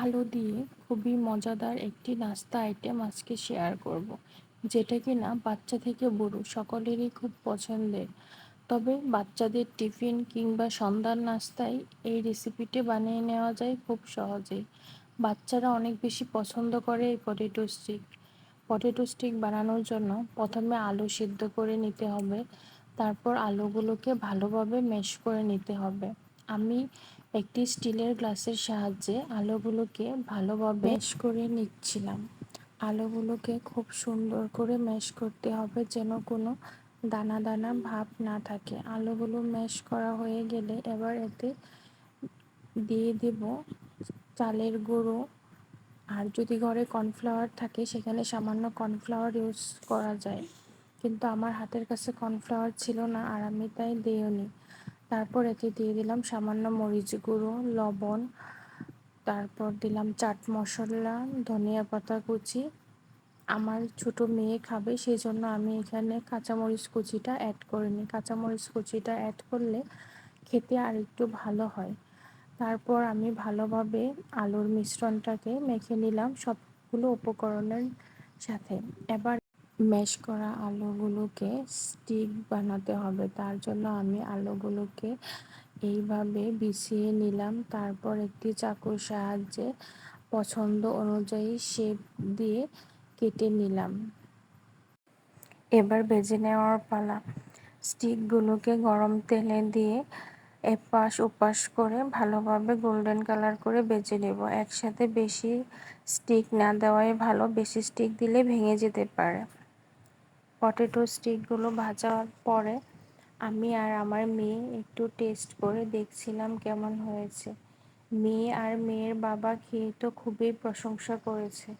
আলু দিয়ে খুবই মজাদার একটি নাস্তা আইটেম আজকে শেয়ার করব। যেটা কিনা বাচ্চা থেকে বুড়ো সকলেরই খুব পছন্দের। তবে বাচ্চাদের টিফিন কিংবা সন্ধ্যার নাস্তায় এই রেসিপিটি বানিয়ে নেওয়া যায় খুব সহজেই। বাচ্চারা অনেক বেশি পছন্দ করে এই পটেটো স্টিক পটেটো স্টিক বানানোর জন্য প্রথমে আলু সিদ্ধ করে নিতে হবে, তারপর আলুগুলোকে ভালোভাবে ম্যাশ করে নিতে হবে। আমি একটি স্টিলের গ্লাসের সাহায্যে আলুগুলোকে ভালোভাবে ম্যাশ করে নিচ্ছিলাম। আলুগুলোকে খুব সুন্দর করে ম্যাশ করতে হবে যেন কোনো দানা দানা ভাব না থাকে। আলুগুলো ম্যাশ করা হয়ে গেলে এবার এতে দিয়ে দেব চালের গুঁড়ো। আর যদি ঘরে কর্নফ্লাওয়ার থাকে, সেখানে সামান্য কর্নফ্লাওয়ার ইউজ করা যায়। কিন্তু আমার হাতের কাছে কর্নফ্লাওয়ার ছিল না আর আমি তাই দিইনি তারপর এতে দিয়ে দিলাম সামান্য মরিচ গুঁড়ো, লবণ, তারপর দিলাম চাট মশলা, ধনিয়া পাতা কুচি। আমার ছোট মেয়ে খাবে সেই জন্য আমি এখানে কাঁচামরিচ কুচিটা অ্যাড করিনি কাঁচামরিচ কুচিটা অ্যাড করলে খেতে আর একটু ভালো হয়। তারপর আমি ভালোভাবে আলুর মিশ্রণটাকে মেখে নিলাম সবগুলো উপকরণের সাথে। এবার ম্যাশ করা আলুগুলোকে স্টিক বানাতে হবে। তার জন্য আমি আলুগুলোকে এইভাবে বিছিয়ে নিলাম। তারপর একটি চাকুর সাহায্যে পছন্দ অনুযায়ী শেপ দিয়ে কেটে নিলাম। এবার বেজে নেওয়ার পালা। স্টিকগুলোকে গরম তেলে দিয়ে এপাশ ওপাশ করে ভালোভাবে গোল্ডেন কালার করে বেজে নেব। একসাথে বেশি স্টিক না দেওয়াই ভালো। বেশি স্টিক দিলে ভেঙে যেতে পারে। পটেটো স্টিকগুলো ভাজার পরে আমি আর আমার মেয়ে একটু টেস্ট করে দেখছিলাম কেমন হয়েছে। মেয়ে আর মেয়ের বাবা খেয়ে তো খুবই প্রশংসা করেছে।